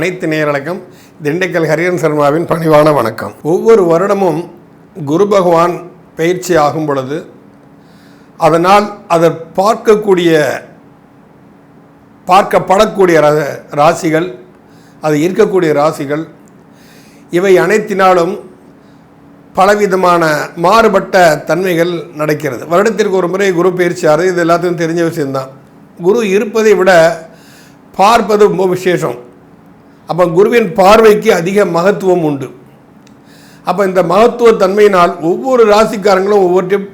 அனைத்து நேரலக்கம் திண்டுக்கல் ஹரியன் சர்மாவின் பணிவான வணக்கம். ஒவ்வொரு வருடமும் குரு பகவான் பயிற்சி ஆகும் பொழுது அதனால் அதை பார்க்கக்கூடிய பார்க்கப்படக்கூடிய ராசிகள் அது இருக்கக்கூடிய ராசிகள் இவை அனைத்தினாலும் பலவிதமான மாறுபட்ட தன்மைகள் நடக்கிறது. வருடத்திற்கு ஒரு முறை குரு பயிற்சி ஆறு இது எல்லாத்துக்கும் தெரிஞ்ச விஷயம்தான். குரு இருப்பதை விட பார்ப்பது ரொம்ப விசேஷம். அப்போ குருவின் பார்வைக்கு அதிக மகத்துவம் உண்டு. அப்போ இந்த மகத்துவ தன்மையினால் ஒவ்வொரு ராசிக்காரங்களும் ஒவ்வொருத்தையும்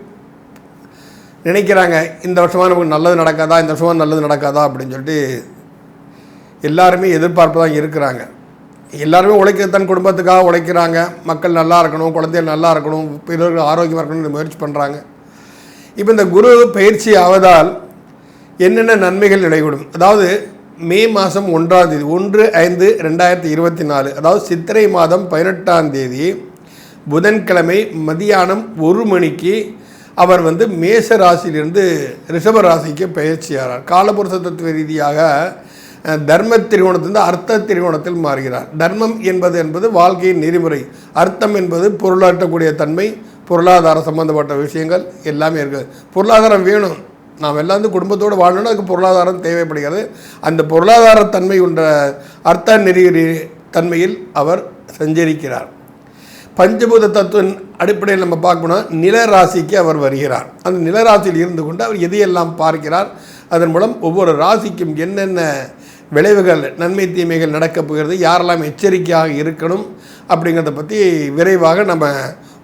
நினைக்கிறாங்க இந்த வருஷமாக நமக்கு நல்லது நடக்காதா இந்த வருஷமாக நல்லது நடக்காதா அப்படின்னு சொல்லிட்டு எல்லாருமே எதிர்பார்ப்பு தான் இருக்கிறாங்க. எல்லாருமே உழைக்க தன் குடும்பத்துக்காக உழைக்கிறாங்க. மக்கள் நல்லா இருக்கணும் குழந்தைகள் நல்லா இருக்கணும் பிறர்கள் ஆரோக்கியமாக இருக்கணும்னு முயற்சி பண்ணுறாங்க இப்போ இந்த குரு பயிற்சி ஆவதால் என்னென்ன நன்மைகள் நிலைகூடும்? அதாவது மே மாதம் ஒன்றாம் தேதி ஒன்று ஐந்து ரெண்டாயிரத்தி இருபத்தி நாலு அதாவது சித்திரை மாதம் பதினெட்டாம் தேதி புதன்கிழமை மதியானம் ஒரு மணிக்கு அவர் வந்து மேச ராசியிலிருந்து ரிஷப ராசிக்கு பயிற்சியாகிறார் காலபுருஷ தத்துவ ரீதியாக தர்ம திரிகோணத்திலிருந்து அர்த்த திரிகோணத்தில் மாறுகிறார். தர்மம் என்பது என்பது வாழ்க்கையின் நெறிமுறை. அர்த்தம் என்பது பொருளாற்றக்கூடிய தன்மை பொருளாதார சம்பந்தப்பட்ட விஷயங்கள் எல்லாமே இருக்குது பொருளாதாரம் வேணும். நாம் எல்லாம் வந்து குடும்பத்தோடு வாழணும்னா அதுக்கு பொருளாதாரம் தேவைப்படுகிறது. அந்த பொருளாதார தன்மை அர்த்த நெறி தன்மையில் அவர் சஞ்சரிக்கிறார். பஞ்சபூத தத்துவின் அடிப்படையில் நம்ம பார்க்கணும் நில ராசிக்கு அவர் வருகிறார். அந்த நில ராசியில் இருந்து கொண்டு அவர் எதையெல்லாம் பார்க்கிறார்? அதன் மூலம் ஒவ்வொரு ராசிக்கும் என்னென்ன விளைவுகள் நன்மை தீமைகள் நடக்கப் போகிறது யாரெல்லாம் எச்சரிக்கையாக இருக்கணும் அப்படிங்கிறத பற்றி விரைவாக நம்ம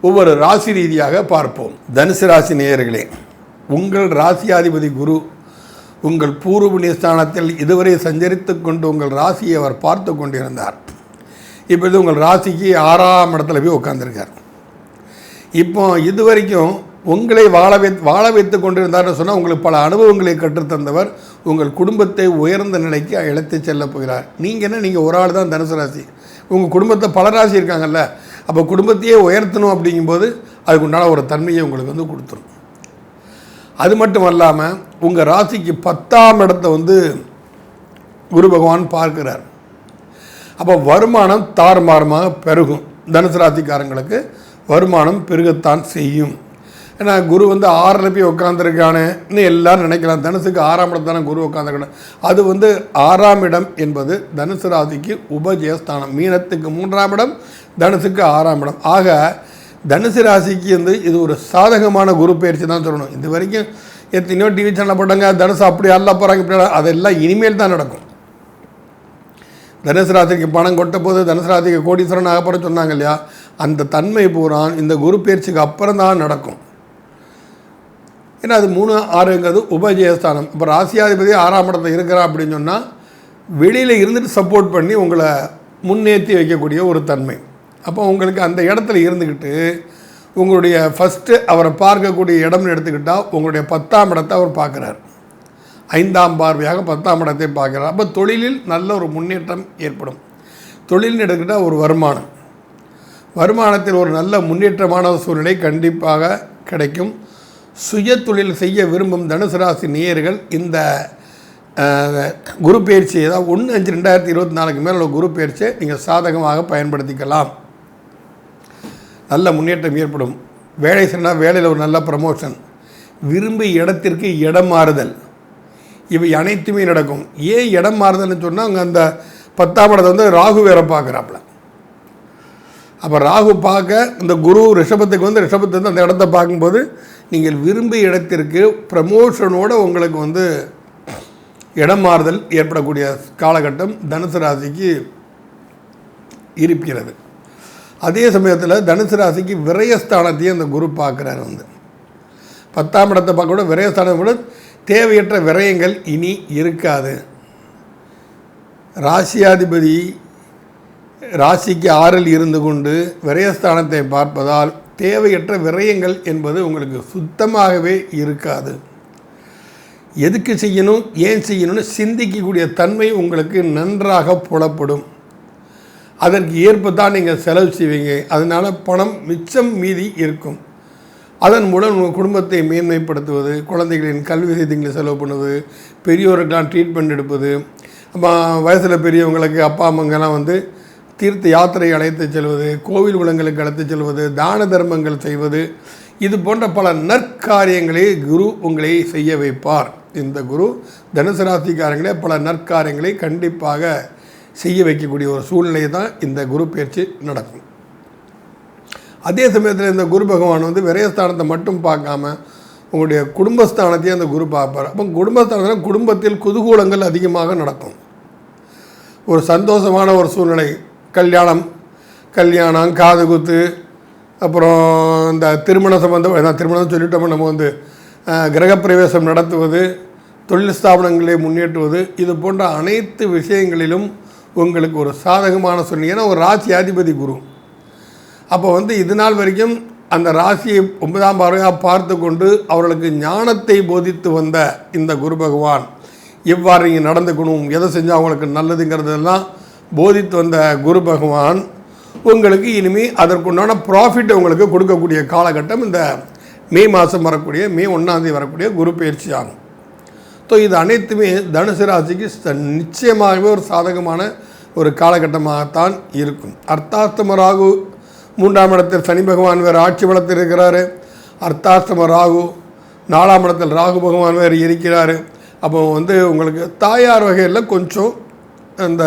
ஒவ்வொரு ராசி ரீதியாக பார்ப்போம். தனுசு ராசி நேயர்களே உங்கள் ராசியாதிபதி குரு உங்கள் பூர்வ ஸ்தானத்தில் இதுவரை சஞ்சரித்து கொண்டு உங்கள் ராசியை அவர் பார்த்து கொண்டிருந்தார். இப்பொழுது உங்கள் ராசிக்கு ஆறாம் இடத்துல போய் உட்காந்துருக்கார் இப்போ இது வரைக்கும் உங்களை வாழ வை வாழ வைத்து கொண்டிருந்தார்னு சொன்னால் உங்களுக்கு பல அனுபவங்களை கற்றுத்தந்தவர் உங்கள் குடும்பத்தை உயர்ந்த நிலைக்கு இழைத்து செல்ல போகிறார். நீங்கள் என்ன நீங்கள் ஒரு ஆள் தான் தனுசு ராசி. உங்கள் குடும்பத்தை பல ராசி இருக்காங்கல்ல அப்போ குடும்பத்தையே உயர்த்தணும் அப்படிங்கும்போது அதுக்கு உண்டான ஒரு தன்மையை உங்களுக்கு வந்து கொடுத்துரும். அது மட்டும் அல்லாமல் உங்கள் ராசிக்கு பத்தாம் இடத்தை வந்து குரு பகவான் பார்க்கிறார். அப்போ வருமானம் தாறுமாறமாக பெருகும். தனுசு ராசிக்காரங்களுக்கு வருமானம் பெருகத்தான் செய்யும். ஏன்னா குரு வந்து ஆறில் போய் உட்காந்துருக்கானேன்னு எல்லாரும் நினைக்கலாம். தனுசுக்கு ஆறாம் இடம் தானே குரு உட்காந்துருக்கணும் அது வந்து ஆறாம் இடம் என்பது தனுசு ராசிக்கு உபஜயஸ்தானம். மீனத்துக்கு மூன்றாம் இடம் தனுசுக்கு ஆறாம் இடம். ஆக தனுசு ராசிக்கு வந்து இது ஒரு சாதகமான குரு பயிற்சி தான் சொல்லணும். இது வரைக்கும் எத்தனையோ டிவி சேனல் போட்டாங்க தனுசு அப்படி அல்ல போகிறாங்க இப்படி அதெல்லாம் இனிமேல் தான் நடக்கும். தனுசு ராசிக்கு பணம் கொட்ட போது தனுசு ராசிக்கு கோடீஸ்வரன் ஆகப்பட சொன்னாங்க இல்லையா? அந்த தன்மை பூரா இந்த குரு பயிற்சிக்கு அப்புறம் தான் நடக்கும். ஏன்னா அது மூணு ஆறுங்கிறது உபஜயஸ்தானம். இப்போ ராசியாதிபதி ஆறாம் இடத்துல இருக்கிறா அப்படின்னு சொன்னால் வெளியில் இருந்துட்டு சப்போர்ட் பண்ணி உங்களை முன்னேற்றி வைக்கக்கூடிய ஒரு தன்மை. அப்போ உங்களுக்கு அந்த இடத்துல இருந்துக்கிட்டு உங்களுடைய ஃபஸ்ட்டு அவரை பார்க்கக்கூடிய இடம்னு எடுத்துக்கிட்டால் உங்களுடைய பத்தாம் இடத்தை அவர் பார்க்குறார். ஐந்தாம் பார்வையாக பத்தாம் இடத்தை பார்க்குறார். அப்போ தொழிலில் நல்ல ஒரு முன்னேற்றம் ஏற்படும். தொழில்னு எடுத்துக்கிட்டால் ஒரு வருமானம். வருமானத்தில் ஒரு நல்ல முன்னேற்றமான சூழ்நிலை கண்டிப்பாக கிடைக்கும். சுய தொழில் செய்ய விரும்பும் தனுசு ராசி நேயர்கள் இந்த குரு பயிற்சி ஏதாவது ஒன்று அஞ்சு ரெண்டாயிரத்தி இருபத்தி நாலுக்கு மேலே உள்ள குரு பயிற்சியை நீங்கள் சாதகமாக பயன்படுத்திக்கலாம். நல்ல முன்னேற்றம் ஏற்படும். வேலை சொன்னால் வேலையில் ஒரு நல்ல ப்ரமோஷன் விரும்பிய இடத்திற்கு இடம் மாறுதல். இவை அனைத்துமே நடக்கும். ஏன் இடம் மாறுதல்னு சொன்னால் அங்கே அந்த பத்தாம் இடத்தை வந்து ராகு வேற பார்க்குறாப்புல. அப்போ ராகு பார்க்க இந்த குரு ரிஷபத்துக்கு வந்து ரிஷபத்து வந்து அந்த இடத்த பார்க்கும்போது நீங்கள் விரும்பிய இடத்திற்கு ப்ரமோஷனோடு உங்களுக்கு வந்து இடம் மாறுதல் ஏற்படக்கூடிய காலகட்டம் தனுசு ராசிக்கு இருக்கிறது. அதே சமயத்தில் தனுசு ராசிக்கு விரயஸ்தானத்தையும் அந்த குரு பார்க்குறாரு வந்து. பத்தாம் இடத்தை பார்க்க கூட விரயஸ்தானம் கூட தேவையற்ற விரயங்கள் இனி இருக்காது. ராசியாதிபதி ராசிக்கு ஆறில் இருந்து கொண்டு விரயஸ்தானத்தை பார்ப்பதால் தேவையற்ற விரயங்கள் என்பது உங்களுக்கு சுத்தமாகவே இருக்காது. எதுக்கு செய்யணும் ஏன் செய்யணும்னு சிந்திக்கக்கூடிய தன்மை உங்களுக்கு நன்றாக புலப்படும். அதற்கு ஏற்ப தான் நீங்கள் செலவு செய்வீங்க. அதனால் பணம் மிச்சம் மீதி இருக்கும். அதன் மூலம் உங்கள் குடும்பத்தை மேன்மைப்படுத்துவது குழந்தைகளின் கல்வி செய்திகளை செலவு பண்ணுவது பெரியோருக்கெல்லாம் ட்ரீட்மெண்ட் எடுப்பது வயசில் பெரியவங்களுக்கு அப்பா அம்மாங்கெல்லாம் வந்து தீர்த்த யாத்திரை அழைத்து செல்வது கோவில் குளங்களுக்கு அழைத்து செல்வது தான தர்மங்கள் செய்வது இது போன்ற பல நற்காரியங்களை குரு உங்களை செய்ய வைப்பார். இந்த குரு தனுசு ராசிக்காரங்களே பல நற்காரியங்களை கண்டிப்பாக செய்ய வைக்கக்கூடிய ஒரு சூழ்நிலை தான் இந்த குரு பயிற்சி நடக்கும். அதே சமயத்தில் இந்த குரு பகவான் வந்து விரயஸ்தானத்தை மட்டும் பார்க்காம உங்களுடைய குடும்பஸ்தானத்தையும் அந்த குரு பார்ப்பார். அப்போ குடும்பஸ்தானத்தில் குடும்பத்தில் குதூகூலங்கள் அதிகமாக நடக்கும். ஒரு சந்தோஷமான ஒரு சூழ்நிலை கல்யாணம் கல்யாணம் காதுகுத்து அப்புறம் இந்த திருமண சம்பந்தம் அதான் திருமணம் சொல்லிட்டோம் நம்ம வந்து கிரகப்பிரவேசம் நடத்துவது தொழில் ஸ்தாபனங்களை முன்னேற்றுவது இது போன்ற அனைத்து விஷயங்களிலும் உங்களுக்கு ஒரு சாதகமான சொன்னீங்க. ஏன்னா ஒரு ராசி அதிபதி குரு. அப்போ வந்து இது நாள் வரைக்கும் அந்த ராசியை ஒன்பதாம் பார்வையாக பார்த்து கொண்டு அவர்களுக்கு ஞானத்தை போதித்து வந்த இந்த குரு பகவான் எவ்வாறு இங்கே நடந்துக்கணும் எதை செஞ்சால் அவங்களுக்கு நல்லதுங்கிறதெல்லாம் போதித்து வந்த குரு பகவான் உங்களுக்கு இனிமே அதற்குண்டான ப்ராஃபிட் உங்களுக்கு கொடுக்கக்கூடிய காலகட்டம் இந்த மே மாதம் வரக்கூடிய மே ஒன்றாந்தேதி வரக்கூடிய குரு பயிற்சி ஆகும். ஸோ இது அனைத்துமே தனுசு ராசிக்கு நிச்சயமாகவே ஒரு சாதகமான ஒரு காலகட்டமாகத்தான் இருக்கும். அர்த்தாஸ்தம ராகு மூன்றாம் இடத்தில் சனி பகவான் வேறு ஆட்சி பலத்தில் இருக்கிறாரு. அர்த்தாஸ்தம ராகு நாலாம் இடத்தில் ராகு பகவான் வேறு இருக்கிறார். அப்போ வந்து உங்களுக்கு தாயார் வகையில் கொஞ்சம் அந்த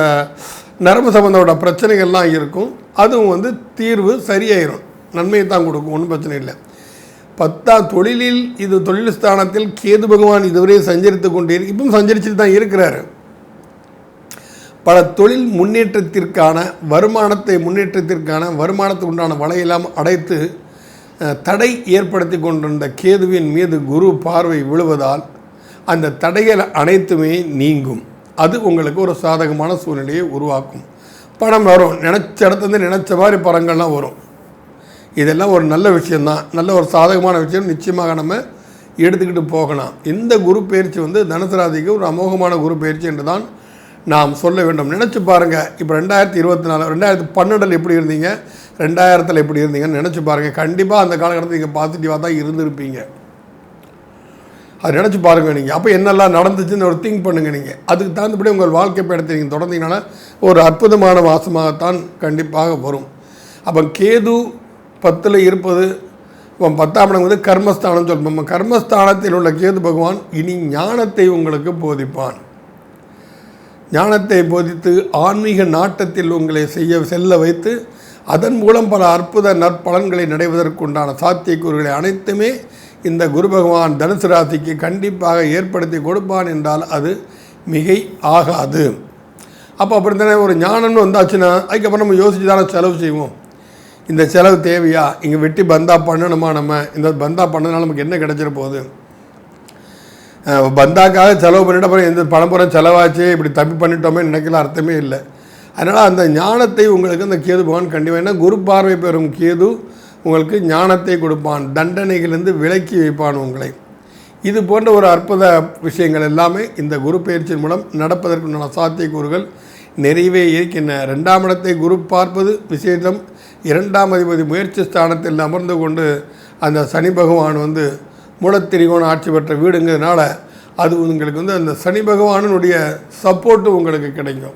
நரம்பு சம்பந்தோட பிரச்சனைகள்லாம் இருக்கும். அதுவும் வந்து தீர்வு சரியாயிரும். நன்மையை தான் கொடுக்கும். ஒன்றும் பிரச்சனை இல்லை. பத்தா தொழிலில் இது தொழில் ஸ்தானத்தில் கேது பகவான் இதுவரை சஞ்சரித்து கொண்டே இப்பவும் சஞ்சரிச்சுட்டு தான் இருக்கிறாரு. பல தொழில் முன்னேற்றத்திற்கான வருமானத்தை முன்னேற்றத்திற்கான வருமானத்துக்கு உண்டான வலையெல்லாம் அடைத்து தடை ஏற்படுத்தி கொண்டிருந்த கேதுவின் மீது குரு பார்வை விழுவதால் அந்த தடைகள் அனைத்துமே நீங்கும். அது உங்களுக்கு ஒரு சாதகமான சூழ்நிலையை உருவாக்கும். பணம் வரும். நினச்ச இடத்துல நினச்ச மாதிரி பணங்கள்லாம் வரும். இதெல்லாம் ஒரு நல்ல விஷயந்தான் நல்ல ஒரு சாதகமான விஷயம். நிச்சயமாக நம்ம எடுத்துக்கிட்டு போகலாம். இந்த குரு பயிற்சி வந்து தனுசராதிக்கு ஒரு அமோகமான குரு பயிற்சி என்று தான் நாம் சொல்ல வேண்டும். நினச்சி பாருங்கள் இப்போ ரெண்டாயிரத்தி இருபத்தி நாலு ரெண்டாயிரத்தி பன்னெண்டில் எப்படி இருந்தீங்க? ரெண்டாயிரத்தில் எப்படி இருந்தீங்கன்னு நினச்சி பாருங்கள் கண்டிப்பாக அந்த காலகட்டத்தில் நீங்கள் பாசிட்டிவாக தான் இருந்திருப்பீங்க. அது நினச்சி பாருங்கள் நீங்கள் அப்போ என்னெல்லாம் நடந்துச்சுன்னு ஒரு திங்க் பண்ணுங்கள் நீங்கள் அதுக்கு தகுந்தபடி உங்கள் வாழ்க்கை பயணத்தை நீங்கள் தொடர்ந்தீங்கன்னா ஒரு அற்புதமான மாதமாகத்தான் கண்டிப்பாக வரும். அப்போ கேது பத்தில் இருப்பது இப்போ பத்தாம் இடம் வந்து கர்மஸ்தானம் சொல்லுவோம் கர்மஸ்தானத்தில் உள்ள கேது பகவான் இனி ஞானத்தை உங்களுக்கு போதிப்பான். ஞானத்தை போதித்து ஆன்மீக நாட்டத்தில் உங்களை செய்ய செல்ல வைத்து அதன் மூலம் பல அற்புத நற்பலன்களை நடைவதற்குண்டான சாத்தியக்கூறுகளை அனைத்துமே இந்த குரு பகவான் தனுசு ராசிக்கு கண்டிப்பாக ஏற்படுத்தி கொடுப்பான் என்றால் அது மிகை ஆகாது. அப்போ அப்படி தானே ஒரு ஞானம்னு வந்தாச்சுன்னா அதுக்கப்புறம் நம்ம யோசிச்சு தானே செலவு செய்வோம். இந்த செலவு தேவையா? இங்கே வெட்டி பந்தா பண்ணணுமா நம்ம? இந்த பந்தா பண்ணதுனால நமக்கு என்ன கிடைச்சிட போகுது? பந்தாக்காக செலவு பண்ணிட்டு அப்புறம் எந்த பணப்புறம் செலவாச்சு? இப்படி தப்பி பண்ணிட்டோமே நினைக்கல அர்த்தமே இல்லை. அதனால் அந்த ஞானத்தை உங்களுக்கு அந்த கேது பகவான் கண்டிப்பாக ஏன்னா குரு பார்வை பெறும் கேது உங்களுக்கு ஞானத்தை கொடுப்பான். தண்டனைகளிலிருந்து விலக்கி வைப்பான் உங்களை. இது போன்ற ஒரு அற்புத விஷயங்கள் எல்லாமே இந்த குரு பயிற்சியின் மூலம் நடப்பதற்குண்டான சாத்தியக்கூறுகள் நிறையவே இருக்கின்ற ரெண்டாம் இடத்தை குரு பார்ப்பது விசேஷம். இரண்டாம் அதிபதி முயற்சி ஸ்தானத்தில் அமர்ந்து கொண்டு அந்த சனி பகவான் வந்து மூலத்திரிகோணம் ஆட்சி பெற்ற வீடுங்கிறதுனால அது உங்களுக்கு வந்து அந்த சனி பகவானுடைய சப்போர்ட்டு உங்களுக்கு கிடைக்கும்.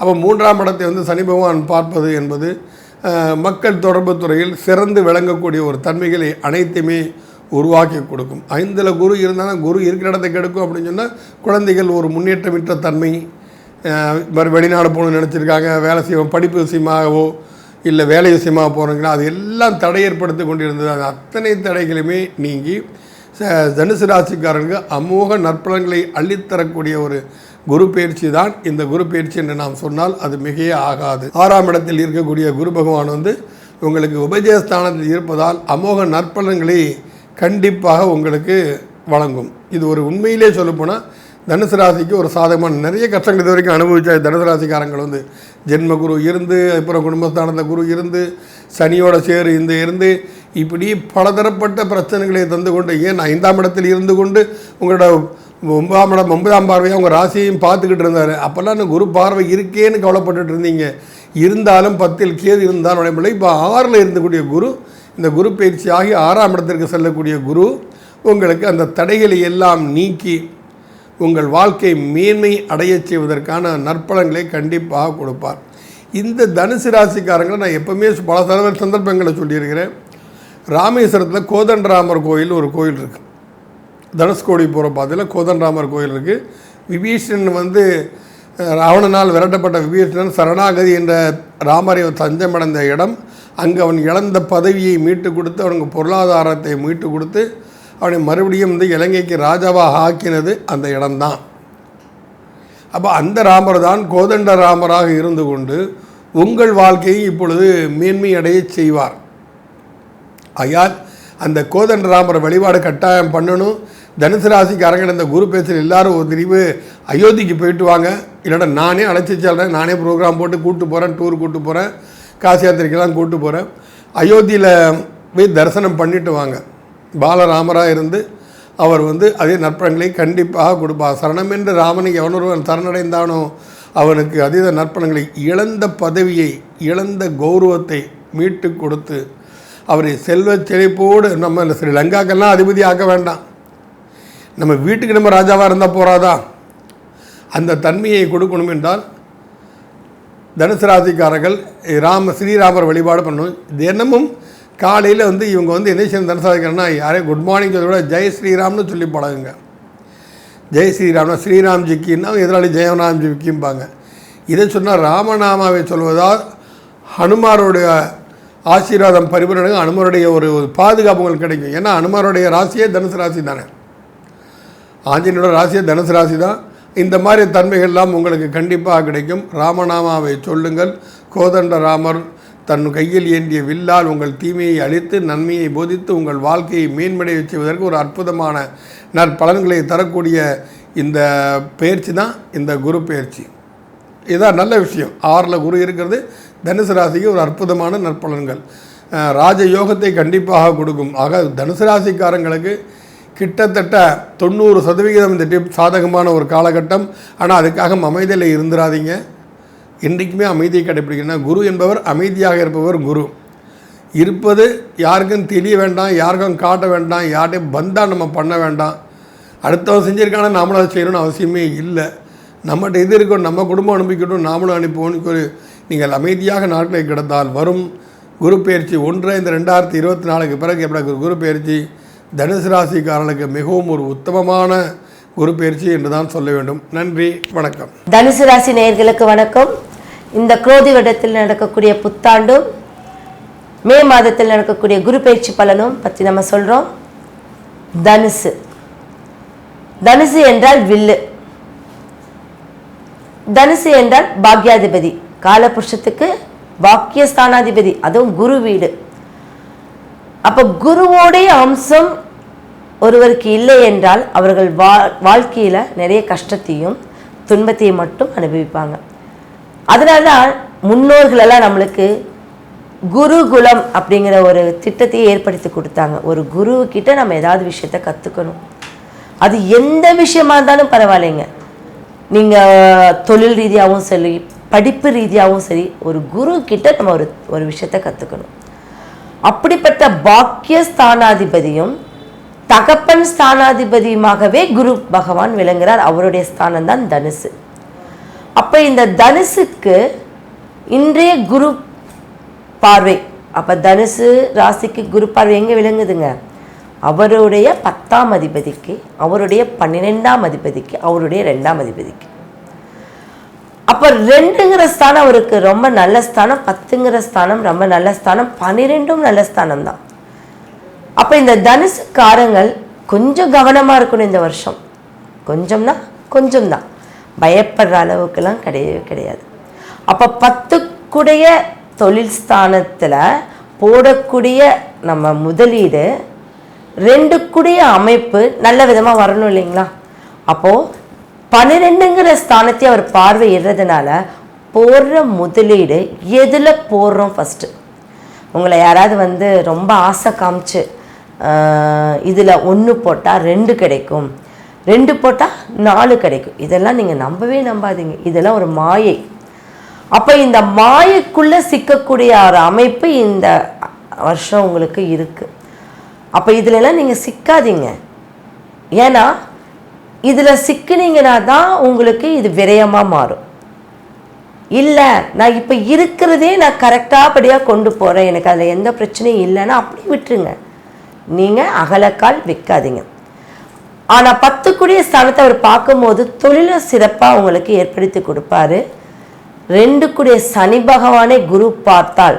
அப்போ மூன்றாம் இடத்தை வந்து சனி பகவான் பார்ப்பது என்பது மக்கள் தொடர்பு துறையில் சிறந்து விளங்கக்கூடிய ஒரு தன்மைகளை அனைத்துமே உருவாக்கி கொடுக்கும். ஐந்தில் குரு இருந்தாலும் குரு இருக்கிற இடத்தை கெடுக்கும் அப்படின்னு சொன்னால் குழந்தைகள் ஒரு முன்னேற்றமிட்ட தன்மை வெளிநாடு போகணும்னு நினச்சிருக்காங்க. வேலை செய்வோம் படிப்பு விஷயமாகவோ இல்லை வேலை விஷயமாக போகிறீங்களா அது எல்லாம் தடை ஏற்படுத்தி கொண்டிருந்தது. அது அத்தனை தடைகளுமே நீங்கி ச- தனுசு ராசிக்காரனுக்கு அமோக நற்பலன்களை அள்ளித்தரக்கூடிய ஒரு குரு பயிற்சி தான் இந்த குரு பயிற்சி என்று நாம் சொன்னால் அது மிகையே ஆகாது. ஆறாம் இடத்தில் இருக்கக்கூடிய குரு பகவான் வந்து உங்களுக்கு உபஜயஸ்தானத்தில் இருப்பதால் அமோக நற்பலன்களை கண்டிப்பாக உங்களுக்கு வழங்கும். இது ஒரு உண்மையிலே சொல்லப்போனால் தனுசு ராசிக்கு ஒரு சாதகமான நிறைய கஷ்டங்கள் இது வரைக்கும் அனுபவிச்ச தனுசு ராசிக்காரங்கள் வந்து ஜென்ம குரு இருந்து அப்புறம் குடும்பஸ்தானந்த குரு இருந்து சனியோட சேரு இந்த இருந்து இப்படி பலதரப்பட்ட பிரச்சனைகளை தந்து கொண்டு ஏன் ஐந்தாம் இடத்தில் இருந்து கொண்டு உங்களோட ஒன்பதாம் இடம் ஒன்பதாம் பார்வையாக உங்கள் ராசியையும் பார்த்துக்கிட்டு இருந்தார். அப்போல்லாம் இந்த குரு பார்வை இருக்கேன்னு கவலைப்பட்டுட்டு இருந்தீங்க. இருந்தாலும் பத்தில் கேது இருந்தாலும் உடையமில்லை இப்போ ஆறில் இருந்தக்கூடிய குரு இந்த குரு பயிற்சி ஆகி ஆறாம் இடத்திற்கு செல்லக்கூடிய குரு உங்களுக்கு அந்த தடைகளை எல்லாம் நீக்கி உங்கள் வாழ்க்கை மேன்மை அடையச் செய்வதற்கான நற்பலன்களை கண்டிப்பாக கொடுப்பார். இந்த தனுசு ராசிக்காரங்களை நான் எப்பவுமே பல தடவை சந்தர்ப்பங்களை சொல்லியிருக்கிறேன். ராமேஸ்வரத்தில் கோதண்டராமர் கோயில் ஒரு கோயில் இருக்குது தனுஷ்கோடி போகிற பாதையில் கோதண்டராமர் கோயில் இருக்குது விபீஷணன் வந்து ராவணனால் விரட்டப்பட்ட விபீஷணன் சரணாகதி என்ற ராமரை தஞ்சமடைந்த இடம். அங்கே அவன் இழந்த பதவியை மீட்டு கொடுத்து அவனுக்கு பொருளாதாரத்தை மீட்டு கொடுத்து அவனை மறுபடியும் வந்து இலங்கைக்கு ராஜாவாக ஆக்கினது அந்த இடம்தான். அப்போ அந்த ராமர் தான் கோதண்ட ராமராக இருந்து கொண்டு உங்கள் வாழ்க்கையை இப்பொழுது மேன்மை அடையச் செய்வார். ஆகையால் அந்த கோதண்ட ராமர் வழிபாடு கட்டாயம் பண்ணணும். தனுசு ராசிக்காரங்க இந்த குரு பேச்சில் எல்லாரும் ஒரு திரிவு அயோத்திக்கு போயிட்டு வாங்க. இல்லைன்னா நானே அழைச்சி செல்றேன். நானே ப்ரோக்ராம் போட்டு கூப்பிட்டு போகிறேன் டூர் கூப்பிட்டு போகிறேன் காசி யாத்திரைக்கெல்லாம் கூப்பிட்டு போகிறேன் அயோத்தியில் போய் தரிசனம் பண்ணிட்டு வாங்க. பாலராமராக இருந்து அவர் வந்து அதே நற்பணங்களை கண்டிப்பாக கொடுப்பார். சரணம் என்று ராமனை எவனொருவன் சரணடைந்தானோ அவனுக்கு அதீத நற்பணங்களை இழந்த பதவியை இழந்த கௌரவத்தை மீட்டு கொடுத்து அவரை செல்வச் செழிப்போடு நம்ம இந்த ஸ்ரீலங்காக்கெல்லாம் அதிபதி ஆக்க வேண்டாம். நம்ம வீட்டுக்கு நம்ம ராஜாவாக இருந்தால் போகிறாதா அந்த தன்மையை கொடுக்கணும் என்றால் தனுசு ராசிக்காரர்கள் ராம ஸ்ரீராமர் வழிபாடு பண்ணணும். தினமும் காலையில் வந்து இவங்க வந்து என்ன செய்யணும் தனுசு ராசிக்காரன்னா யாரே குட் மார்னிங் சொல்ல விட ஜெய் ஸ்ரீராம்னு சொல்லி பழகுங்க ஜெய் ஸ்ரீராம்னா ஸ்ரீராம்ஜிக்குன்னா எதிராளி ஜெயராம்ஜிக்கும்பாங்க. இதை சொன்னால் ராமநாமாவை சொல்வதால் ஹனுமாருடைய ஆசீர்வாதம் பரிபூரணம் அனுமருடைய ஒரு பாதுகாப்பு உங்களுக்கு கிடைக்கும். ஏன்னா அனுமருடைய ராசியே தனுசு ராசி தானே. ஆஞ்சனியோட ராசியே தனுசு ராசி தான். இந்த மாதிரி தன்மைகள்லாம் உங்களுக்கு கண்டிப்பாக கிடைக்கும். ராமநாமாவை சொல்லுங்கள். கோதண்ட ராமர் தன் கையில் ஏந்திய வில்லால் உங்கள் தீமையை அழித்து நன்மையை போதித்து உங்கள் வாழ்க்கையை மேன்மடைய செய்வதற்கு ஒரு அற்புதமான நற்பலன்களை தரக்கூடிய இந்த பயிற்சி தான் இந்த குரு பயிற்சி. இதான் நல்ல விஷயம். ஆறில் குரு இருக்கிறது. தனுசு ராசிக்கு ஒரு அற்புதமான நற்பலன்கள். ராஜ யோகத்தை கண்டிப்பாக கொடுக்கும். ஆக தனுசு ராசிக்காரங்களுக்கு கிட்டத்தட்ட தொண்ணூறு சதவிகிதம் இந்த டிப் சாதகமான ஒரு காலகட்டம். ஆனால் அதுக்காக அமைதியில் இருந்துடாதீங்க என்றைக்குமே அமைதியை கடைப்பிடிக்கணும் குரு என்பவர் அமைதியாக இருப்பவர் குரு. இருப்பது யாருக்கும் தெரிய வேண்டாம் யாருக்கும் காட்ட வேண்டாம் யார்கிட்டையும் பந்தா நம்ம பண்ண வேண்டாம். அடுத்தவன் செஞ்சிருக்கான நாமளும் அதை செய்யணும்னு அவசியமே இல்லை. நம்மகிட்ட இது இருக்கணும் நம்ம குடும்பம் அனுப்பிக்கட்டும் நாமளும் அனுப்புவோம்னு ஒரு நீங்கள் அமைதியாக நாட்களை கிடந்தால் வரும். குரு பயிற்சி ஒன்று இந்த ரெண்டாயிரத்தி இருபத்தி நாலுக்கு பிறகு எப்படி குரு பயிற்சி தனுசு ராசிக்காரர்களுக்கு மிகவும் ஒரு உத்தமமான குரு பயிற்சி என்று தான் சொல்ல வேண்டும். நன்றி வணக்கம். தனுசு ராசி நேயர்களுக்கு வணக்கம். இந்த குரோதி வருடத்தில் நடக்கக்கூடிய புத்தாண்டும் மே மாதத்தில் நடக்கக்கூடிய குரு பயிற்சி பலனும் பற்றி நம்ம சொல்கிறோம் தனுசு. தனுசு என்றால் வில்லு. தனுசு என்றால் பாக்யாதிபதி. காலபுருஷத்துக்கு பாக்கியஸ்தானாதிபதி அதுவும் குரு வீடு. அப்போ குருவோடைய அம்சம் ஒருவருக்கு இல்லை என்றால் அவர்கள் வா வாழ்க்கையில் நிறைய கஷ்டத்தையும் துன்பத்தையும் மட்டும் அனுபவிப்பாங்க. அதனால தான் முன்னோர்களெல்லாம் நம்மளுக்கு குருகுலம் அப்படிங்கிற ஒரு திட்டத்தையே ஏற்படுத்தி கொடுத்தாங்க. ஒரு குரு நம்ம ஏதாவது விஷயத்த கற்றுக்கணும் அது எந்த விஷயமா இருந்தாலும் பரவாயில்லைங்க. நீங்கள் தொழில் ரீதியாகவும் சரி படிப்பு ரீதியாகவும் சரி ஒரு குரு கிட்ட நம்ம ஒரு ஒரு விஷயத்த கற்றுக்கணும் அப்படிப்பட்ட பாக்கிய ஸ்தானாதிபதியும் தகப்பன் ஸ்தானாதிபதியுமாகவே குரு பகவான் விளங்குகிறார் அவருடைய ஸ்தானம் தான் தனுசு. அப்போ இந்த தனுசுக்கு இன்றைய குரு பார்வை அப்போ தனுசு ராசிக்கு குரு பார்வை எங்கே விளங்குதுங்க? அவருடைய பத்தாம் அதிபதிக்கு அவருடைய பன்னிரெண்டாம் அதிபதிக்கு அவருடைய ரெண்டாம் அதிபதிக்கு. அப்போ ரெண்டுங்கிற ஸ்தானம் அவருக்கு ரொம்ப நல்ல ஸ்தானம் பத்துங்கிற ஸ்தானம் ரொம்ப நல்ல ஸ்தானம் பன்னிரெண்டும் நல்ல ஸ்தானம் தான். அப்போ இந்த தனுசுக்காரங்கள் கொஞ்சம் கவனமாக இருக்கணும் இந்த வருஷம். கொஞ்சம்னா கொஞ்சம் தான் பயப்படுற அளவுக்குலாம் கிடையவே கிடையாது. அப்போ பத்துக்குடைய தொழில் ஸ்தானத்தில் போடக்கூடிய நம்ம முதலீடு ரெண்டுக்குடைய அமைப்பு நல்ல விதமாக வரணும் இல்லைங்களா? அப்போது பன்னிரெண்டுங்கிற ஸ்தானத்தை அவர் பார்வையிடுறதுனால போடுற முதலீடு எதில் போடுறோம் ஃபஸ்ட்டு உங்களை யாராவது வந்து ரொம்ப ஆசை காமிச்சு இதில் ஒன்று போட்டால் ரெண்டு கிடைக்கும். ரெண்டு போட்டால் நாலு கிடைக்கும். இதெல்லாம் நீங்கள் நம்பவே நம்பாதீங்க. இதெல்லாம் ஒரு மாயை. அப்போ இந்த மாயைக்குள்ளே சிக்கக்கூடிய ஒரு அமைப்பு இந்த வருஷம் உங்களுக்கு இருக்குது அப்போ இதுலலாம் நீங்கள் சிக்காதீங்க. ஏன்னா இதில் சிக்கினீங்கன்னா தான் உங்களுக்கு இது விரயமாக மாறும். இல்லை நான் இப்போ இருக்கிறதே நான் கரெக்டாக படியாக கொண்டு போகிறேன் எனக்கு அதில் எந்த பிரச்சனையும் இல்லைன்னா அப்படியே விட்டுருங்க. நீங்கள் அகலக்கால் விற்காதீங்க. ஆனால் பத்துக்குடிய ஸ்தானத்தை அவர் பார்க்கும்போது தொழிலை சிறப்பாக உங்களுக்கு ஏற்படுத்தி கொடுப்பாரு. ரெண்டு கூடிய சனி பகவானே குரு பார்த்தால்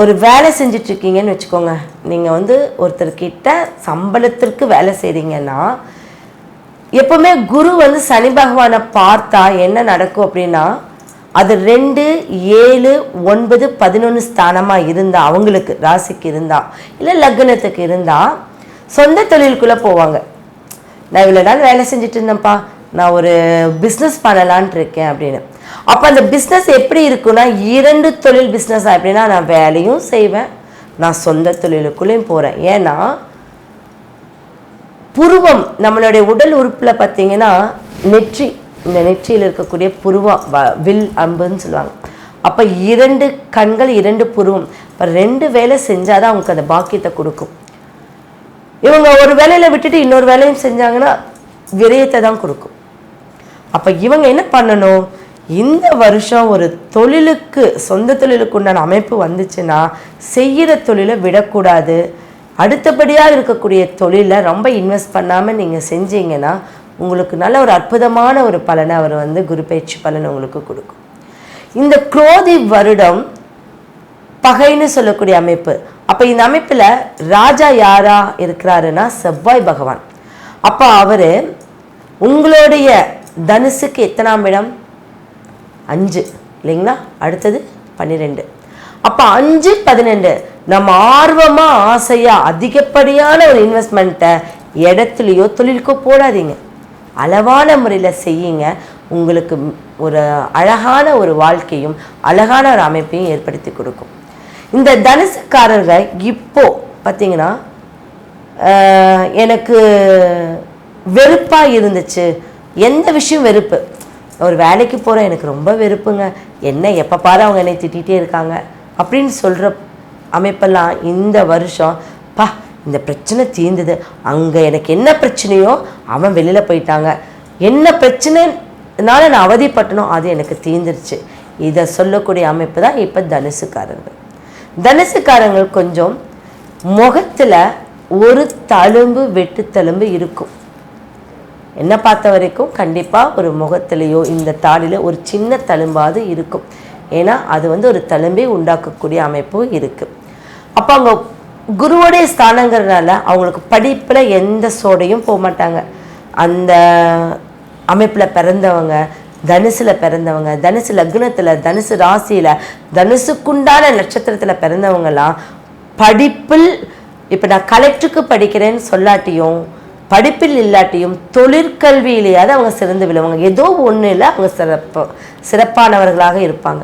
ஒரு வேலை செஞ்சிட்ருக்கீங்கன்னு வச்சுக்கோங்க. நீங்கள் வந்து ஒருத்தர்கிட்ட சம்பளத்திற்கு வேலை செய்கிறீங்கன்னா எப்போவுமே குரு வந்து சனி பகவானை பார்த்தா என்ன நடக்கும் அப்படின்னா அது ரெண்டு ஏழு ஒன்பது பதினொன்று ஸ்தானமாக இருந்தா அவங்களுக்கு ராசிக்கு இருந்தா இல்லை லக்னத்துக்கு இருந்தா சொந்த தொழிலுக்குள்ளே போவாங்க. நான் இவ்வளோ நாள் வேலை செஞ்சுட்டு இருந்தேன்ப்பா. நான் ஒரு பிஸ்னஸ் பண்ணலான்ட்டு இருக்கேன் அப்படின்னு. அப்போ அந்த பிஸ்னஸ் எப்படி இருக்குன்னா இரண்டு தொழில் பிஸ்னஸ் அப்படின்னா நான் வேலையும் செய்வேன் நான் சொந்த தொழிலுக்குள்ளேயும் போகிறேன் ஏன்னா புருவம் நம்மளுடைய உடல் உறுப்பில் பார்த்தீங்கன்னா நெற்றி இந்த நெற்றியில் இருக்கக்கூடிய புருவம் வ- வில் அம்புன்னு சொல்லுவாங்க. அப்போ இரண்டு கண்கள் இரண்டு புருவம். இப்போ ரெண்டு வேலை செஞ்சால் தான் அவங்களுக்கு அந்த பாக்கியத்தை கொடுக்கும். இவங்க ஒரு வேலையில் விட்டுட்டு இன்னொரு வேலையும் செஞ்சாங்கன்னா விரயத்தை தான் கொடுக்கும். அப்போ இவங்க என்ன பண்ணணும்? இந்த வருஷம் ஒரு தொழிலுக்கு சொந்த தொழிலுக்கு உண்டான அமைப்பு வந்துச்சுன்னா செய்கிற தொழிலை விடக்கூடாது. அடுத்தபடியாக இருக்கக்கூடிய தொழிலை ரொம்ப இன்வெஸ்ட் பண்ணாமல் நீங்கள் செஞ்சீங்கன்னா உங்களுக்கு நல்ல ஒரு அற்புதமான ஒரு பலனை அவர் வந்து குரு பயிற்சி பலன் உங்களுக்கு கொடுக்கும். இந்த குரோதி வருடம் பகைன்னு சொல்லக்கூடிய அமைப்பு. அப்போ இந்த அமைப்பில் ராஜா யாரா இருக்கிறாருன்னா செவ்வாய் பகவான். அப்போ அவர் உங்களுடைய தனுசுக்கு எத்தனாம் இடம்? அஞ்சு. இல்லைங்களா? அடுத்தது பன்னிரெண்டு. அப்போ அஞ்சு பதினெண்டு நம்ம ஆர்வமாக ஆசையாக அதிகப்படியான ஒரு இன்வெஸ்ட்மெண்ட்டை இடத்துலையோ தொழிலுக்கோ போடாதீங்க. அளவான முறையில் செய்யுங்க. உங்களுக்கு ஒரு அழகான ஒரு வாழ்க்கையும் அழகான ஒரு அமைப்பையும் ஏற்படுத்தி கொடுக்கும். இந்த தனுசுக்காரர்கள் இப்போ பார்த்தீங்கன்னா எனக்கு வெறுப்பாக இருந்துச்சு. எந்த விஷயம் வெறுப்பு? ஒரு வேலைக்கு போகிறேன் எனக்கு ரொம்ப வெறுப்புங்க. என்ன எப்போ பாரு அவங்க என்னை திட்டிகிட்டே இருக்காங்க. அப்படின்னு சொல்கிற அமைப்பெல்லாம் இந்த வருஷம் பா இந்த பிரச்சனை தீர்ந்தது. அங்கே எனக்கு என்ன பிரச்சனையோ அவன் வெளியில் போயிட்டாங்க. என்ன பிரச்சனைனால நான் அவதிப்பட்டனோ அது எனக்கு தீர்ந்துருச்சு. இதை சொல்லக்கூடிய அமைப்பு தான் இப்போ தனுசுக்காரர்கள். தனுசுக்காரங்கள் கொஞ்சம் முகத்தில் ஒரு தழும்பு வெட்டு தழும்பு இருக்கும். என்ன பார்த்த வரைக்கும் கண்டிப்பாக ஒரு முகத்திலேயோ இந்த தாடியில் ஒரு சின்ன தழும்பாவது இருக்கும். ஏன்னா அது வந்து ஒரு தழும்பை உண்டாக்கக்கூடிய அமைப்பு இருக்குது அப்போ அவங்க குருவோடைய ஸ்தானங்கிறதுனால அவங்களுக்கு படிப்பில் எந்த சோடையும் போக மாட்டாங்க. அந்த அமைப்பில் பிறந்தவங்க தனுசில் பிறந்தவங்க தனுசு லக்னத்தில் தனுசு ராசியில் தனுசுக்குண்டான நட்சத்திரத்தில் பிறந்தவங்கலாம் படிப்பில் இப்போ நான் கலெக்டருக்கு படிக்கிறேன்னு சொல்லாட்டியும் படிப்பில் இல்லாட்டியும் தொழிற்கல்வியிலேயாவது அவங்க சிறந்து விழுவாங்க. ஏதோ ஒன்றில் அவங்க சிறப்பு சிறப்பானவர்களாக இருப்பாங்க.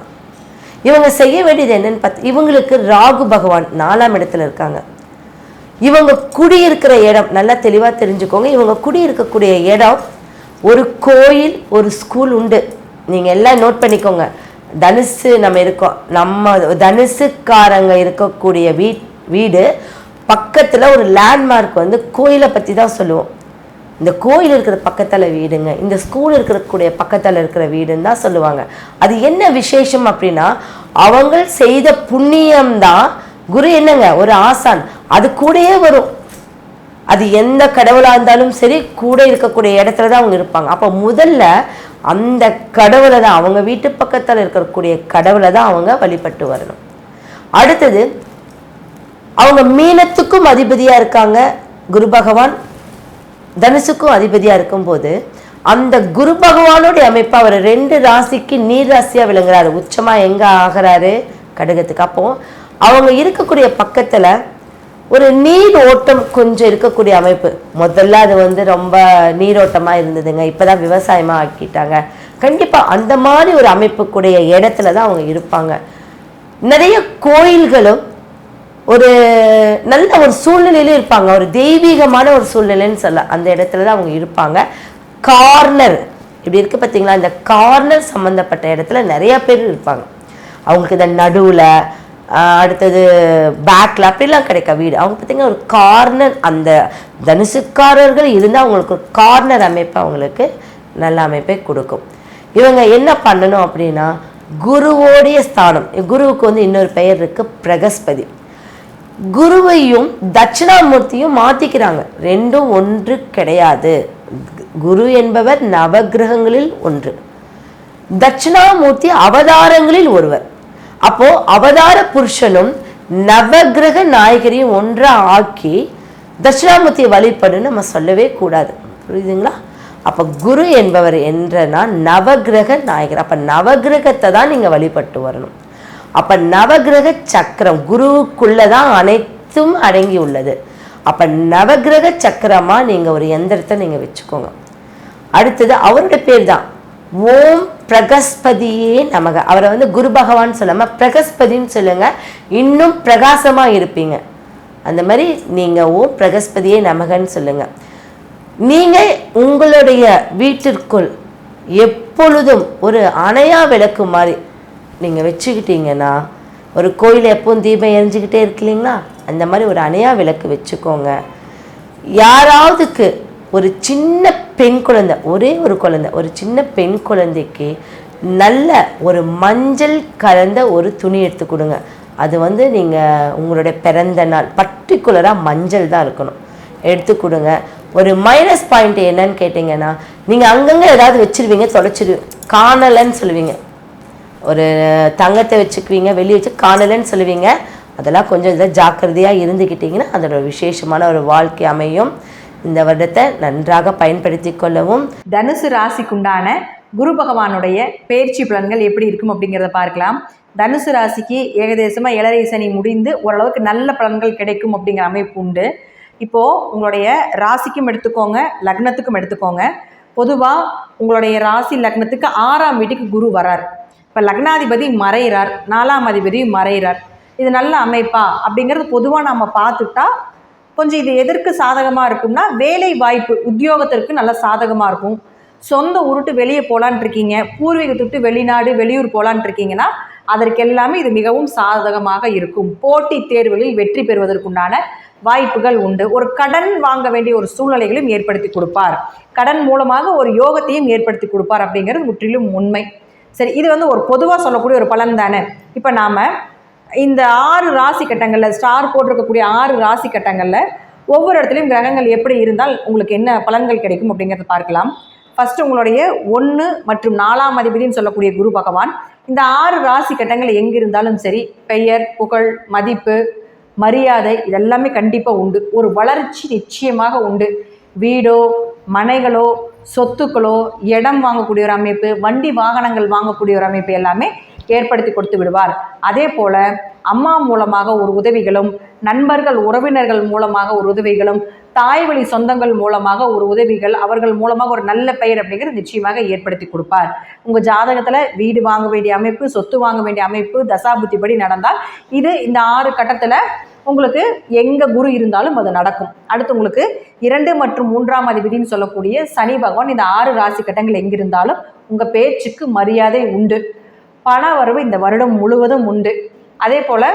இவங்க செய்ய வேண்டியது என்னன்னு பார்த்து இவங்களுக்கு ராகு பகவான் நாலாம் இடத்துல இருக்காங்க. இவங்க குடியிருக்கிற இடம் நல்லா தெளிவாக தெரிஞ்சுக்கோங்க. இவங்க குடியிருக்கக்கூடிய இடம் ஒரு கோயில் ஒரு ஸ்கூல் உண்டு. நீங்கள் எல்லாம் நோட் பண்ணிக்கோங்க. தனுசு நம்ம இருக்கோம். நம்ம தனுசுக்காரங்க இருக்கக்கூடிய வீ வீடு பக்கத்தில் ஒரு லேண்ட்மார்க் வந்து கோயிலை பற்றி தான் சொல்லுவோம். இந்த கோயில் இருக்கிற பக்கத்தில் வீடுங்க. இந்த ஸ்கூல் இருக்கக்கூடிய பக்கத்தில் இருக்கிற வீடுன்னு தான் சொல்லுவாங்க. அது என்ன விசேஷம் அப்படின்னா அவங்க செய்த புண்ணியம் தான் குரு என்னங்க? ஒரு ஆசான். அது கூடயே வரும். அது எந்த கடவுளாக இருந்தாலும் சரி கூட இருக்கக்கூடிய இடத்துல தான் அவங்க இருப்பாங்க. அப்போ முதல்ல அந்த கடவுளை தான் அவங்க வீட்டு பக்கத்தில் இருக்கக்கூடிய கடவுளை தான் அவங்க வழிபட்டு வரணும். அடுத்தது அவங்க மீனத்துக்கும் அதிபதியாக இருக்காங்க குரு பகவான். தனுசுக்கும் அதிபதியாக இருக்கும்போது அந்த குரு பகவானுடைய அமைப்பு அவர் ரெண்டு ராசிக்கு நீர் ராசியாக விளங்குறாரு. உச்சமாக எங்கே ஆகிறாரு? கடகத்துக்கு. அப்போ அவங்க இருக்கக்கூடிய பக்கத்தில் ஒரு நீர் ஓட்டம் கொஞ்சம் இருக்கக்கூடிய அமைப்பு. முதல்ல அது வந்து ரொம்ப நீரோட்டமாக இருந்ததுங்க. இப்போ தான் விவசாயமாக ஆக்கிட்டாங்க. கண்டிப்பாக அந்த மாதிரி ஒரு அமைப்புக்குடைய இடத்துல தான் அவங்க இருப்பாங்க. நிறைய கோயில்களும் ஒரு நல்ல ஒரு சூழ்நிலையிலும் இருப்பாங்க. ஒரு தெய்வீகமான ஒரு சூழ்நிலைன்னு சொல்ல அந்த இடத்துல தான் அவங்க இருப்பாங்க. கார்னர் இப்படி இருக்கு பார்த்தீங்களா இந்த கார்னர் சம்மந்தப்பட்ட இடத்துல நிறைய பேர் இருப்பாங்க. அவங்களுக்கு இந்த நடுவில் அடுத்தது பேக்கில் அப்படிலாம் கிடைக்க வீடு. அவங்க பார்த்தீங்கன்னா ஒரு கார்னர் அந்த தனுசுக்காரர்கள் இருந்தால் அவங்களுக்கு ஒரு கார்னர் அமைப்பு அவங்களுக்கு நல்ல அமைப்பை கொடுக்கும். இவங்க என்ன பண்ணணும் அப்படின்னா குருவோடைய ஸ்தானம். குருவுக்கு வந்து இன்னொரு பெயர் இருக்குது பிரகஸ்பதி. குருவையும் தட்சிணாமூர்த்தியும் மாத்திக்கிறாங்க. ரெண்டும் ஒன்று கிடையாது. குரு என்பவர் நவக்கிரகங்களில் ஒன்று. தட்சிணாமூர்த்தி அவதாரங்களில் ஒருவர். அப்போ அவதார புருஷனும் நவகிரக நாயகரையும் ஒன்றா ஆக்கி தட்சிணாமூர்த்தியை வழிபடுன்னு நம்ம சொல்லவே கூடாது. புரியுதுங்களா? அப்போ குரு என்பவர் என்றனா நவகிரக நாயகர். அப்போ நவக்கிரகத்தை தான் நீங்கள் வழிபட்டு வரணும். அப்போ நவகிரக சக்கரம் குருவுக்குள்ளே தான் அனைத்தும் அடங்கி உள்ளது அப்போ நவகிரக சக்கரமாக நீங்கள் ஒரு எந்திரத்தை நீங்கள் வச்சுக்கோங்க. அடுத்தது அவரோட பேர் தான் ஓம் பிரகஸ்பதியே நமக. அவரை வந்து குரு பகவான் சொல்லாமல் பிரகஸ்பதின்னு சொல்லுங்க. இன்னும் பிரகாசமாக இருப்பீங்க. அந்த மாதிரி நீங்கள் ஓம் பிரகஸ்பதியே நமகன்னு சொல்லுங்க. நீங்கள் உங்களுடைய வீட்டிற்குள் எப்பொழுதும் ஒரு அணையா விளக்கு மாதிரி நீங்கள் வச்சுக்கிட்டீங்கன்னா ஒரு கோயில் எப்பவும் தீபம் எரிஞ்சுக்கிட்டே இருக்கு இல்லைங்களா அந்த மாதிரி ஒரு அணையா விளக்கு வச்சுக்கோங்க. யாராவதுக்கு ஒரு சின்ன பெண் குழந்தை ஒரே ஒரு குழந்தை ஒரு சின்ன பெண் குழந்தைக்கு நல்ல ஒரு மஞ்சள் கலந்த ஒரு துணி எடுத்து கொடுங்க. அது வந்து நீங்கள் உங்களுடைய பிறந்த நாள் பர்டிகுலராக மஞ்சள் தான் இருக்கணும். எடுத்து கொடுங்க. ஒரு மைனஸ் பாயிண்ட் என்னன்னு கேட்டிங்கன்னா நீங்கள் அங்கங்கே ஏதாவது வச்சுருவீங்க தொலைச்சிரு காணலைன்னு சொல்லுவீங்க. ஒரு தங்கத்தை வச்சுக்குவீங்க வெளியே வச்சு காணலைன்னு சொல்லுவீங்க. அதெல்லாம் கொஞ்சம் இதில் ஜாக்கிரதையாக இருந்துக்கிட்டிங்கன்னா அதோட விசேஷமான ஒரு வாழ்க்கை அமையும். இந்த வருடத்தை நன்றாக பயன்படுத்தி கொள்ளவும். தனுசு ராசிக்குண்டான குரு பகவானுடைய பயிற்சி பலன்கள் எப்படி இருக்கும் அப்படிங்கிறத பார்க்கலாம். தனுசு ராசிக்கு ஏகதேசமாக இளரை சனி முடிந்து ஓரளவுக்கு நல்ல பலன்கள் கிடைக்கும் அப்படிங்கிற அமைப்பு உண்டு. இப்போது உங்களுடைய ராசிக்கும் எடுத்துக்கோங்க லக்னத்துக்கும் எடுத்துக்கோங்க. பொதுவாக உங்களுடைய ராசி லக்னத்துக்கு ஆறாம் வீட்டுக்கு குரு வரார். இப்போ லக்னாதிபதி மறைகிறார் நாலாம் அதிபதி மறைகிறார் இது நல்ல அமைப்பா? அப்படிங்கிறது பொதுவாக நம்ம பார்த்துட்டா கொஞ்சம் இது எதற்கு சாதகமாக இருக்கும்னா வேலை வாய்ப்பு உத்தியோகத்திற்கு நல்ல சாதகமாக இருக்கும். சொந்த உருட்டு வெளியே போகலான் இருக்கீங்க பூர்வீகத்தை விட்டு வெளிநாடு வெளியூர் போகலான் இருக்கீங்கன்னா அதற்கு எல்லாமே இது மிகவும் சாதகமாக இருக்கும். போட்டித் தேர்வுகளில் வெற்றி பெறுவதற்குண்டான வாய்ப்புகள் உண்டு. ஒரு கடன் வாங்க வேண்டிய ஒரு சூழ்நிலைகளையும் ஏற்படுத்தி கொடுப்பார். கடன் மூலமாக ஒரு யோகத்தையும் ஏற்படுத்தி கொடுப்பார் அப்படிங்கிறது முற்றிலும் உண்மை. சரி இது வந்து ஒரு பொதுவாக சொல்லக்கூடிய ஒரு பலன் தானே? இப்போ நாம் இந்த ஆறு ராசி கட்டங்களில் ஸ்டார் போட்டிருக்கக்கூடிய ஆறு ராசி கட்டங்களில் ஒவ்வொரு இடத்துலையும் கிரகங்கள் எப்படி இருந்தால் உங்களுக்கு என்ன பலன்கள் கிடைக்கும் அப்படிங்கிறத பார்க்கலாம். ஃபர்ஸ்ட் உங்களுடைய ஒன்று மற்றும் நாலாம் அதிபதினு சொல்லக்கூடிய குரு பகவான். இந்த ஆறு ராசி கட்டங்கள் எங்கே இருந்தாலும் சரி பெயர் புகழ் மதிப்பு மரியாதை இதெல்லாமே கண்டிப்பாக உண்டு. ஒரு வளர்ச்சி நிச்சயமாக உண்டு. வீடோ மனைகளோ சொத்துக்களோ இடம் வாங்கக்கூடிய ஒரு அமைப்பு வண்டி வாகனங்கள் வாங்கக்கூடிய ஒரு அமைப்பு எல்லாமே ஏற்படுத்தி கொடுத்து விடுவார். அதே போல அம்மா மூலமாக ஒரு உதவிகளும் நண்பர்கள் உறவினர்கள் மூலமாக ஒரு உதவிகளும் தாய் வழி சொந்தங்கள் மூலமாக ஒரு உதவிகள் அவர்கள் மூலமாக ஒரு நல்ல பெயர் அப்படிங்கிறது நிச்சயமாக ஏற்படுத்தி கொடுப்பார். உங்கள் ஜாதகத்தில் வீடு வாங்க வேண்டிய அமைப்பு சொத்து வாங்க வேண்டிய அமைப்பு தசாபுத்திப்படி நடந்தால் இது இந்த ஆறு கட்டத்தில் உங்களுக்கு எங்கே குரு இருந்தாலும் அது நடக்கும். அடுத்து உங்களுக்கு இரண்டு மற்றும் மூன்றாம் அதிபதினு சொல்லக்கூடிய சனி பகவான் இந்த ஆறு ராசி கட்டங்கள் எங்கிருந்தாலும் உங்கள் பேச்சுக்கு மரியாதை உண்டு. பண வரவு இந்த வருடம் முழுவதும் உண்டு. அதே போல்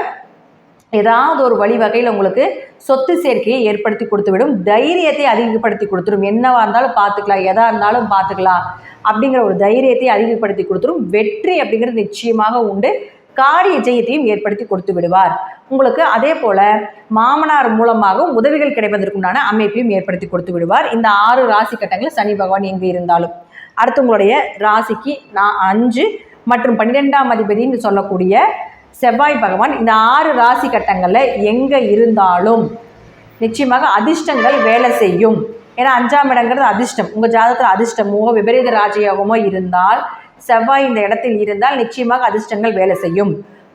ஏதாவது ஒரு வழிவகையில் உங்களுக்கு சொத்து சேர்க்கையை ஏற்படுத்தி கொடுத்துவிடும். தைரியத்தை அதிகப்படுத்தி கொடுத்துரும். என்னவா இருந்தாலும் பார்த்துக்கலாம். எதா இருந்தாலும் பார்த்துக்கலாம். அப்படிங்கிற ஒரு தைரியத்தை அதிகப்படுத்தி கொடுத்துரும். வெற்றி அப்படிங்கிறது நிச்சயமாக உண்டு. காரிய ஜெயத்தையும் ஏற்படுத்தி கொடுத்து விடுவார். உங்களுக்கு அதே போல மாமனார் மூலமாகவும் உதவிகள் கிடைப்பதற்குண்டான அமைப்பையும் ஏற்படுத்தி கொடுத்து விடுவார். இந்த ஆறு ராசி கட்டங்களில் சனி பகவான் எங்கே இருந்தாலும். அடுத்து உங்களுடைய ராசிக்கு நான் அஞ்சு மற்றும் பன்னிரெண்டாம் அதிபதினு சொல்லக்கூடிய செவ்வாய் பகவான் இந்த ஆறு ராசி கட்டங்களில் எங்கே இருந்தாலும் நிச்சயமாக அதிர்ஷ்டங்கள் வேலை செய்யும். ஏன்னா அஞ்சாம் இடங்கிறது அதிர்ஷ்டம். உங்கள் ஜாதகத்தில் அதிர்ஷ்டமோ விபரீத ராஜயோகமோ இருந்தால் செவ்வாய் இந்த இடத்தில் இருந்தால் நிச்சயமாக அதிர்ஷ்டங்கள் வேலை செய்யும்.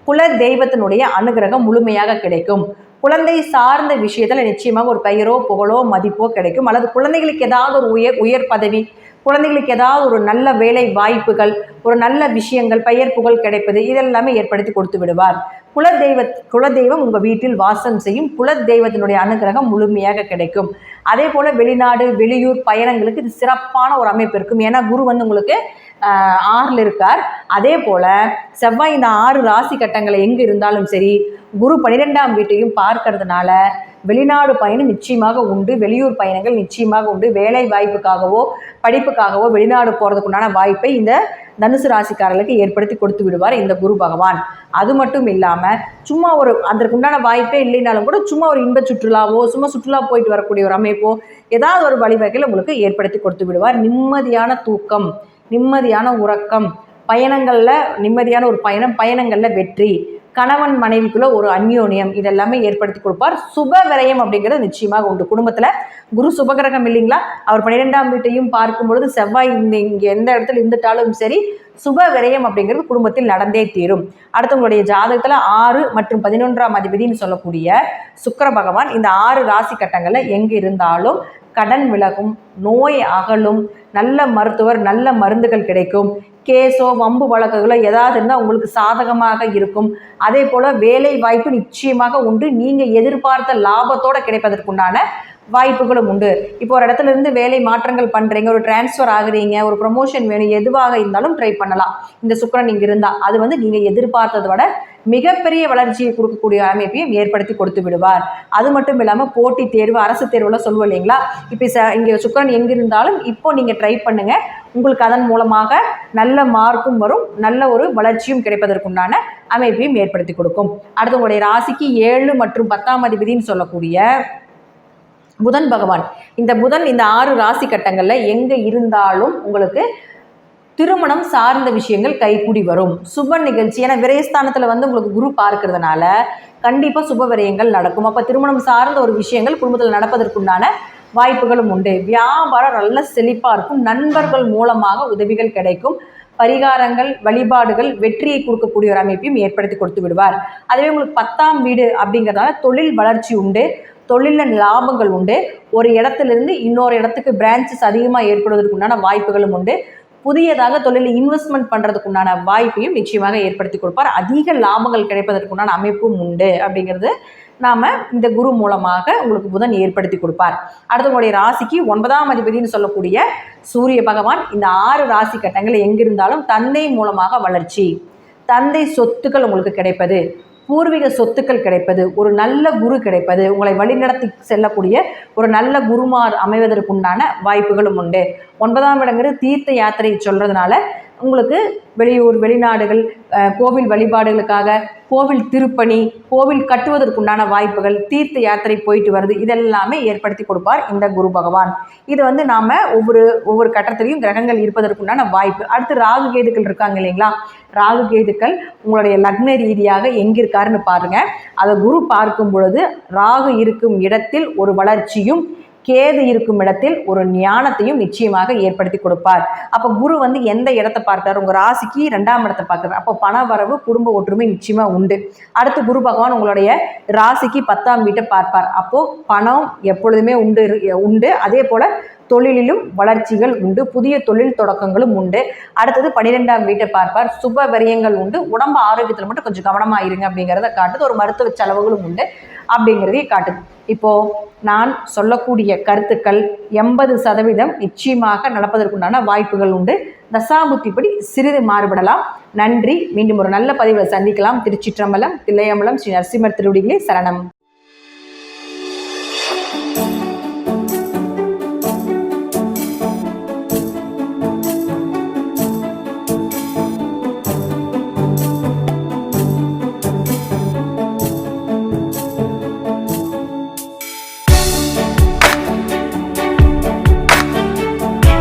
குல தெய்வத்தினுடைய அனுகிரகம் முழுமையாக கிடைக்கும். குழந்தை சார்ந்த விஷயத்தில் நிச்சயமாக ஒரு பெயரோ புகழோ மதிப்போ கிடைக்கும். அல்லது குழந்தைகளுக்கு ஏதாவது ஒரு உயர் உயர் பதவி குழந்தைகளுக்கு ஏதாவது ஒரு நல்ல வேலை வாய்ப்புகள் ஒரு நல்ல விஷயங்கள் பெயர் புகழ் கிடைப்பது இதெல்லாமே ஏற்படுத்தி கொடுத்து விடுவார். குலதெய்வ குலதெய்வம் உங்கள் வீட்டில் வாசம் செய்யும். குலதெய்வத்தினுடைய அனுகிரகம் முழுமையாக கிடைக்கும். அதே போல் வெளிநாடு வெளியூர் பயணங்களுக்கு இது சிறப்பான ஒரு அமைப்பு இருக்கும். ஏன்னா குரு வந்து உங்களுக்கு ஆறில் இருக்கார். அதே போல் செவ்வாய் இந்த ஆறு ராசி கட்டங்களை எங்கே இருந்தாலும் சரி குரு பன்னிரெண்டாம் வீட்டையும் பார்க்கறதுனால வெளிநாடு பயணம் நிச்சயமாக உண்டு வெளியூர் பயணங்கள் நிச்சயமாக உண்டு. வேலை வாய்ப்புக்காகவோ படிப்புக்காகவோ வெளிநாடு போகிறதுக்குண்டான வாய்ப்பை இந்த தனுசு ராசிக்காரர்களுக்கு ஏற்படுத்தி கொடுத்து விடுவார் இந்த குரு பகவான். அது மட்டும் இல்லாமல் சும்மா ஒரு அதற்குண்டான வாய்ப்பே இல்லைனாலும் கூட சும்மா ஒரு இன்ப சுற்றுலாவோ சும்மா சுற்றுலா போயிட்டு வரக்கூடிய ஒரு அமைப்போ ஏதாவது ஒரு வழிவகையில் உங்களுக்கு ஏற்படுத்தி கொடுத்து விடுவார். நிம்மதியான தூக்கம் நிம்மதியான உறக்கம். பயணங்களில் நிம்மதியான ஒரு பயணம் பயணங்களில் வெற்றி. கணவன் மனைவிக்குள்ள ஒரு அந்யோன்யம் இதெல்லாமே ஏற்படுத்தி கொடுப்பார். சுப விரயம் அப்படிங்கிறது நிச்சயமாக உண்டு. குடும்பத்தில் குரு சுபகிரகம் இல்லைங்களா? அவர் பன்னிரெண்டாம் வீட்டையும் பார்க்கும் பொழுது செவ்வாய் இந்த இங்கே எந்த இடத்துல இருந்துட்டாலும் சரி சுப விரயம் அப்படிங்கிறது குடும்பத்தில் நடந்தே தீரும். அடுத்தவங்களுடைய ஜாதகத்தில் ஆறு மற்றும் பதினொன்றாம் அதிபதினு சொல்லக்கூடிய சுக்கர பகவான் இந்த ஆறு ராசி கட்டங்களில் எங்கே இருந்தாலும் கடன் விலகும் நோய் அகலும் நல்ல மருத்துவர் நல்ல மருந்துகள் கிடைக்கும். கேஸோ வம்பு வழக்குகளோ ஏதாவது இருந்தால் உங்களுக்கு சாதகமாக இருக்கும். அதே போல் வேலை வாய்ப்பு நிச்சயமாக உண்டு. நீங்கள் எதிர்பார்த்த லாபத்தோடு கிடைப்பதற்குண்டான வாய்ப்புகளும் உண்டு. இப்போ ஒரு இடத்துல இருந்து வேலை மாற்றங்கள் பண்ணுறீங்க ஒரு டிரான்ஸ்ஃபர் ஆகுறீங்க ஒரு ப்ரொமோஷன் வேணும் எதுவாக இருந்தாலும் ட்ரை பண்ணலாம். இந்த சுக்கரன் இங்கே இருந்தால் அது வந்து நீங்கள் எதிர்பார்த்ததை விட மிகப்பெரிய வளர்ச்சியை கொடுக்கக்கூடிய அமைப்பையும் ஏற்படுத்தி கொடுத்து விடுவார். அது மட்டும் இல்லாமல் போட்டி தேர்வு அரசு தேர்வுலாம் சொல்லுவோம் இல்லைங்களா? இப்போ ச இங்கே சுக்கரன் எங்கே இருந்தாலும் இப்போ நீங்கள் ட்ரை பண்ணுங்கள் உங்களுக்கு அதன் மூலமாக நல்ல மார்க்கும் வரும் நல்ல ஒரு வளர்ச்சியும் கிடைப்பதற்குண்டான அமைப்பையும் ஏற்படுத்தி கொடுக்கும். அடுத்து உங்களுடைய ராசிக்கு ஏழு மற்றும் பத்தாம் அதிபதினு சொல்லக்கூடிய புதன் பகவான். இந்த புதன் இந்த ஆறு ராசி கட்டங்களில் எங்கே இருந்தாலும் உங்களுக்கு திருமணம் சார்ந்த விஷயங்கள் கைக்கூடி வரும். சுப நிகழ்ச்சி ஏன்னா விரயஸ்தானத்தில் வந்து உங்களுக்கு குரு பார்க்கறதுனால கண்டிப்பாக சுப விரயங்கள் நடக்கும். அப்போ திருமணம் சார்ந்த ஒரு விஷயங்கள் குடும்பத்தில் நடப்பதற்குண்டான வாய்ப்புகளும் உண்டு. வியாபாரம் நல்ல செழிப்பாக இருக்கும். நண்பர்கள் மூலமாக உதவிகள் கிடைக்கும். பரிகாரங்கள் வழிபாடுகள் வெற்றியை கொடுக்கக்கூடிய ஒரு அமைப்பையும் ஏற்படுத்தி கொடுத்து விடுவார். அதுவே உங்களுக்கு பத்தாம் வீடு அப்படிங்கிறதால தொழில் வளர்ச்சி உண்டு. தொழிலில் லாபங்கள் உண்டு. ஒரு இடத்துலேருந்து இன்னொரு இடத்துக்கு பிரான்ச்சஸ் அதிகமாக ஏற்படுவதற்கு உண்டான வாய்ப்புகளும் உண்டு. புதியதாக தொழிலில் இன்வெஸ்ட்மெண்ட் பண்ணுறதுக்கு உண்டான வாய்ப்பையும் நிச்சயமாக ஏற்படுத்தி கொடுப்பார். அதிக லாபங்கள் கிடைப்பதற்குண்டான அமைப்பும் உண்டு அப்படிங்கிறது நாம் இந்த குரு மூலமாக உங்களுக்கு புதன் ஏற்படுத்தி கொடுப்பார். அடுத்து உங்களுடைய ராசிக்கு ஒன்பதாம் அதிபதினு சொல்லக்கூடிய சூரிய பகவான் இந்த ஆறு ராசி கட்டங்கள் எங்கிருந்தாலும் தந்தை மூலமாக வளர்ச்சி. தந்தை சொத்துக்கள் உங்களுக்கு கிடைப்பது. பூர்வீக சொத்துக்கள் கிடைப்பது. ஒரு நல்ல குரு கிடைப்பது. உங்களை வழிநடத்தி செல்லக்கூடிய ஒரு நல்ல குருமார் அமைவதற்குண்டான வாய்ப்புகளும் உண்டு. ஒன்பதாம் இடங்கிறது தீர்த்த யாத்திரை சொல்கிறதுனால உங்களுக்கு வெளியூர் வெளிநாடுகள் கோவில் வழிபாடுகளுக்காக கோவில் திருப்பணி கோவில் கட்டுவதற்குண்டான வாய்ப்புகள் தீர்த்த யாத்திரை போயிட்டு வருது இதெல்லாமே ஏற்படுத்தி கொடுப்பார் இந்த குரு பகவான். இது வந்து நாம் ஒவ்வொரு ஒவ்வொரு கட்டத்திலையும் கிரகங்கள் இருப்பதற்குண்டான வாய்ப்பு. அடுத்து ராகு கேதுக்கள் இருக்காங்க இல்லைங்களா? ராகு கேதுக்கள் உங்களுடைய லக்ன ரீதியாக எங்கே இருக்காருன்னு பாருங்கள் அதை குரு பார்க்கும் பொழுது ராகு இருக்கும் இடத்தில் ஒரு வளர்ச்சியும் கேது இருக்கும் இடத்தில் ஒரு ஞானத்தையும் நிச்சயமாக ஏற்படுத்தி கொடுப்பார். அப்போ குரு வந்து எந்த இடத்தை பார்த்தார் உங்கள் ராசிக்கு ரெண்டாம் இடத்தை பார்க்குறார். அப்போ பண வரவு குடும்ப ஒற்றுமை நிச்சயமாக உண்டு. அடுத்து குரு பகவான் உங்களுடைய ராசிக்கு பத்தாம் வீட்டை பார்ப்பார். அப்போது பணம் எப்பொழுதுமே உண்டு இரு- உண்டு. அதே போல் தொழிலிலும் வளர்ச்சிகள் உண்டு. புதிய தொழில் தொடக்கங்களும் உண்டு. அடுத்தது பன்னிரெண்டாம் வீட்டை பார்ப்பார். சுப விரயங்கள் உண்டு. உடம்பு ஆரோக்கியத்தில் மட்டும் கொஞ்சம் கவனமாக இருங்க அப்படிங்கிறத காட்டுது. ஒரு மருத்துவ செலவுகளும் உண்டு. அப்படிங்கிறதையும் காட்டுது. இப்போ நான் சொல்லக்கூடிய கருத்துக்கள் எண்பது சதவீதம் நிச்சயமாக நடப்பதற்குண்டான வாய்ப்புகள் உண்டு. தசாபுத்திப்படி சிறிது மாறுபடலாம். நன்றி. மீண்டும் ஒரு நல்ல பதிவில் சந்திக்கலாம். திருச்சிற்றம்பலம் தில்லையம்பலம் ஸ்ரீ நரசிம்மர் திருவடிகளே சரணம்.